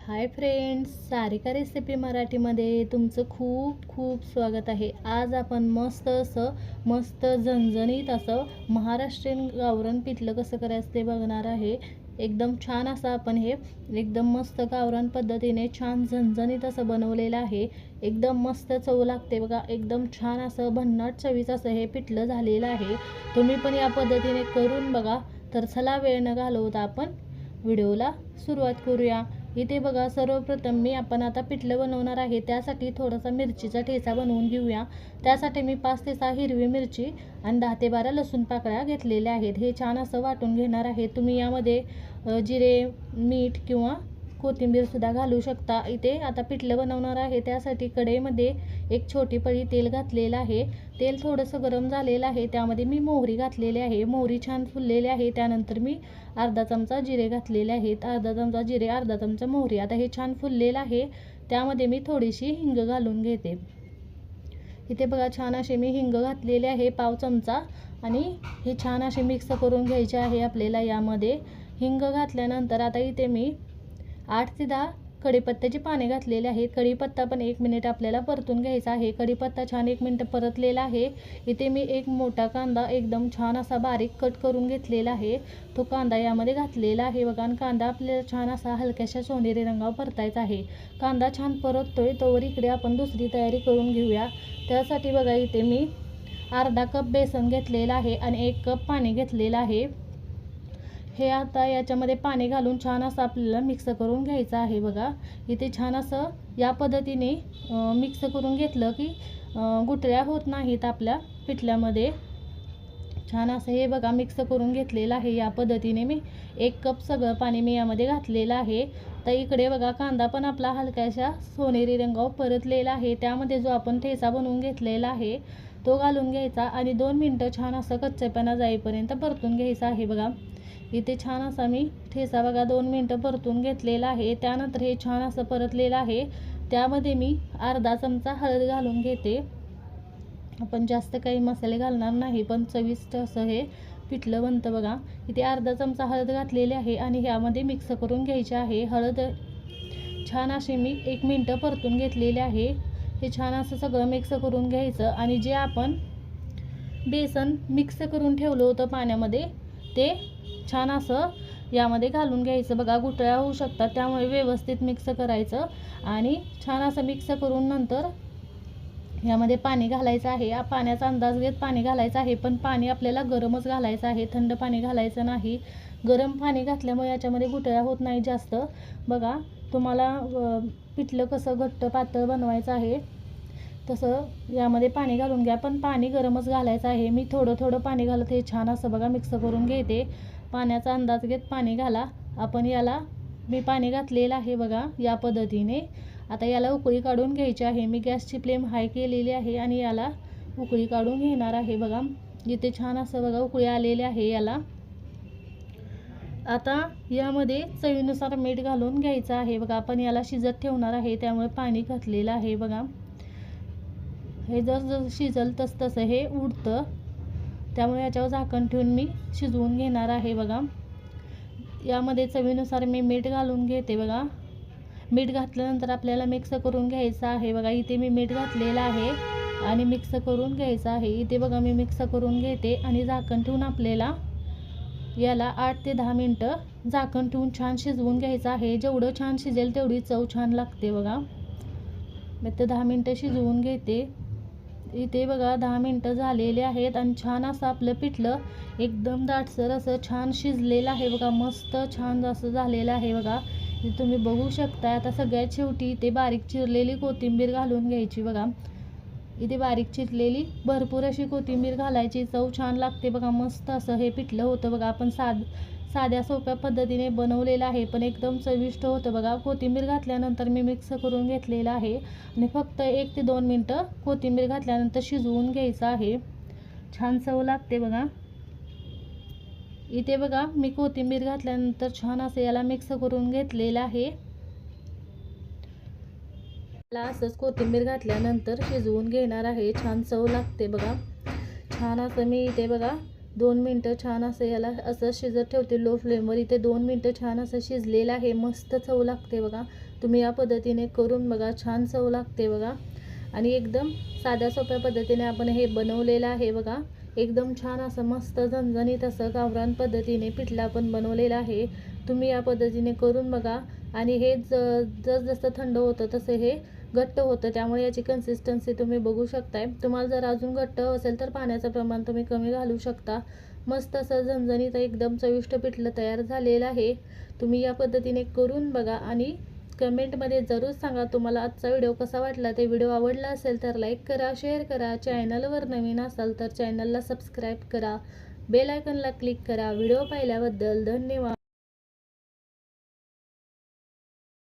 Hi friends Sarika recipe मराठीमध्ये तुमचं खूप खूप स्वागत आहे. आज आपण मस्त असं मस्त झणझणीत असं महाराष्ट्रीयन गावरण पिठलं कसं करायचं ते बघणार आहे. एकदम छान असं आपण हे एकदम मस्त गावरान पद्धतीने छान झणझणीत असं बनवलेलं आहे. एकदम मस्त चव लागते बघा. एकदम छान असं भन्नाट चवीचं असं हे पिठलं झालेलं आहे. तुम्ही पण या पद्धतीने करून बघा. तर चला वेळ न घालवता आपण व्हिडिओला सुरुवात करूया. इथे बघा सर्वप्रथम मी आपण आता पिठलं बनवणार आहे. त्यासाठी थोडासा मिरचीचा ठेचा बनवून घेऊया. त्यासाठी मी पाच ते सहा हिरवी मिरची आणि दहा ते बारा लसूण पाकळ्या घेतलेल्या आहेत. हे छान असं वाटून घेणार आहे. तुम्ही यामध्ये जिरे मीठ किंवा कोथिंबीरसुद्धा घालू शकता. इथे आता पिठलं बनवणार आहे. त्यासाठी कढईमध्ये एक छोटी पळी तेल घातलेलं आहे. तेल थोडंसं गरम झालेलं आहे. त्यामध्ये मी मोहरी घातलेली आहे. मोहरी छान फुललेली आहे. त्यानंतर मी अर्धा चमचा जिरे घातलेले आहेत. अर्धा चमचा जिरे अर्धा चमचा मोहरी. आता हे छान फुललेलं आहे. त्यामध्ये मी थोडीशी हिंग घालून घेते. इथे बघा छान असे मी हिंग घातलेले आहे. पाव चमचा. आणि हे छान असे मिक्स करून घ्यायचे आहे आपल्याला यामध्ये. हिंग घातल्यानंतर आता इथे मी आठ ते दहा कढीपत्त्याची पाने घातलेले आहेत. कढीपत्ता पण एक मिनिट आपल्याला परतून घ्यायचा आहे. कढीपत्ता छान एक मिनिट परतलेला आहे. इथे मी एक मोठा कांदा एकदम छान असा बारीक कट करून घेतलेला आहे. तो कांदा यामध्ये घातलेला आहे. बघा आणि कांदा आपल्याला छान असा हलक्याशा सोनेरी रंगावर परतायचा आहे. कांदा छान परततोय. तोवर इकडे आपण दुसरी तयारी करून घेऊया. त्यासाठी बघा इथे मी अर्धा कप बेसन घेतलेलं आहे आणि एक कप पाणी घेतलेलं आहे. हे आता याच्यामध्ये पाणी घालून छान असं आपल्याला मिक्स करून घ्यायचं आहे बघा. इथे छान असं या पद्धतीने मिक्स करून घेतलं की गुटऱ्या गुठळ्या होत नाहीत आपल्या पिठल्यामध्ये. छान असं हे बघा मिक्स करून घेतलेलं आहे या पद्धतीने मी. एक कप सगळं पाणी मी यामध्ये घातलेलं आहे. तर इकडे बघा कांदा पण आपला हलक्याशा सोनेरी रंगावर परतलेला आहे. त्यामध्ये जो आपण ठेचा बनवून घेतलेला आहे तो घालून घ्यायचा आणि दोन मिनटं छान असं कच्चेपणा जाईपर्यंत परतून घ्यायचा आहे बघा. इथे छान असा मी ठेचा बघा दोन मिनटं परतून घेतलेला आहे. त्यानंतर हे छान असं परतलेलं आहे. त्यामध्ये मी अर्धा चमचा हळद घालून घेते. आपण जास्त काही मसाले घालणार नाही पण चविष्ट असं हे पिठलं बनतं बघा. इथे अर्धा चमचा हळद घातलेली आहे आणि ह्यामध्ये मिक्स करून घ्यायचे आहे. हळद छान असे मी एक मिनटं परतून घेतलेले आहे. हे छान असं सगळं मिक्स करून घ्यायचं आणि जे आपण बेसन मिक्स करून ठेवलं होतं पाण्यामध्ये ते छान असं यामध्ये घालून घ्यायचं. बघा गुठळ्या होऊ शकतात त्यामुळे व्यवस्थित मिक्स करायचं आणि छान असं मिक्स करून नंतर यामध्ये पाणी घालायचं आहे. या पाण्याचा अंदाज घेत पाणी घालायचं आहे पण पाणी आपल्याला गरमच घालायचं आहे. थंड पाणी घालायचं नाही. गरम पाणी घातल्यामुळे याच्यामध्ये गुठळ्या होत नाही जास्त. बघा तुम्हाला पिठलं कसं घट्ट पातळ बनवायचं आहे तसं यामध्ये पाणी घालून घ्या. पण पाणी गरमच घालायचं आहे. मी थोडं थोडं पाणी घालत हे छान असं बघा मिक्स करून घेते. पाण्याचा अंदाज घेत पाणी घाला. आपण याला मी पाणी घातलेलं आहे बघा या पद्धतीने. आता याला उकळी काढून घ्यायची आहे. मी गॅसची फ्लेम हाय केलेली आहे आणि याला उकळी काढून घेणार आहे बघा. इथे छान असं बघा उकळी आलेली आहे याला. आता यामध्ये चवीनुसार मीठ घालून घ्यायचं आहे बघा. आपण याला शिजत ठेवणार आहे त्यामुळे पाणी घातलेलं आहे बघा. हे जर जर शिजल तस तसं हे उडतं. त्यामुळे याच्यावर झाकण ठेवून मी शिजवून घेणार आहे बघा. यामध्ये चवीनुसार मी मीठ घालून घेते बघा. मीठ घातल्यानंतर आपल्याला मिक्स करून घ्यायचं आहे बघा. इथे मी मीठ घातलेलं आहे आणि मिक्स करून घ्यायचं आहे. इथे बघा मी मिक्स करून घेते आणि झाकण ठेवून आपल्याला याला आठ ते दहा मिनटं झाकण ठेवून छान शिजवून घ्यायचं आहे. जेवढं छान शिजेल तेवढी चव छान लागते बघा. मी ते दहा मिनटं शिजवून घेते. इथे बघा दहा मिनटं झालेले आहेत आणि छान असं आपलं पिठलं एकदम दाटसर असं छान शिजलेलं आहे बघा मस्त छान असं झालेलं आहे बघा. तुम्ही बघू शकता आता सगळ्यात शेवटी इथे बारीक चिरलेली कोथिंबीर घालून घ्यायची बघा. इथे बारीक चिरलेली भरपूर अशी कोथिंबीर घालायची. चव छान लागते बघा मस्त असं हे पिठलं होतं बघा. आपण साध साध्या सोप्या पद्धतीने बनवलेलं आहे पण एकदम चविष्ट होतं बघा. कोथिंबीर घातल्यानंतर मी मिक्स करून घेतलेलं आहे. आणि फक्त एक ते दोन मिनटं कोथिंबीर घातल्यानंतर शिजवून घ्यायचं आहे. छान चव लागते बघा. इथे बघा मी कोथिंबीर घातल्यानंतर छान असं याला मिक्स करून घेतलेलं आहे. याला असंच कोथिंबीर घातल्यानंतर शिजवून घेणार आहे. छान चव लागते बघा. छान असं मी इथे बघा दोन मिनटं छान असं याला असं शिजत ठेवते लो फ्लेमवर इथे दोन मिनटं छान असं शिजलेलं आहे. मस्त चव लागते बघा. तुम्ही या पद्धतीने करून बघा. छान चव लागते बघा. आणि एकदम साध्या सोप्या पद्धतीने आपण हे बनवलेलं आहे बघा. एकदम छान असं मस्त झणझणीत असं गावरान पद्धतीने पिठलं आपण बनवलेलं आहे. तुम्ही या पद्धतीने करून बघा. आणि हे ज जसजसं थंड होतं तसं हे घट्ट होतं. त्यामुळे याची कन्सिस्टन्सी तुम्ही बघू शकताय. तुम्हाला जर अजून घट्ट असेल तर पाण्याचं प्रमाण तुम्ही कमी घालू शकता. मस्त असं झणझणीत एकदम चविष्ट पिठलं तयार झालेलं आहे. तुम्ही या पद्धतीने करून बघा आणि कमेंटमध्ये जरूर सांगा तुम्हाला आजचा व्हिडिओ कसा वाटला. ते व्हिडिओ आवडला असेल तर लाईक करा शेअर करा. चॅनलवर नवीन असाल तर चॅनलला सबस्क्राईब करा. बेल आयकनला क्लिक करा. व्हिडिओ पाहिल्याबद्दल धन्यवाद.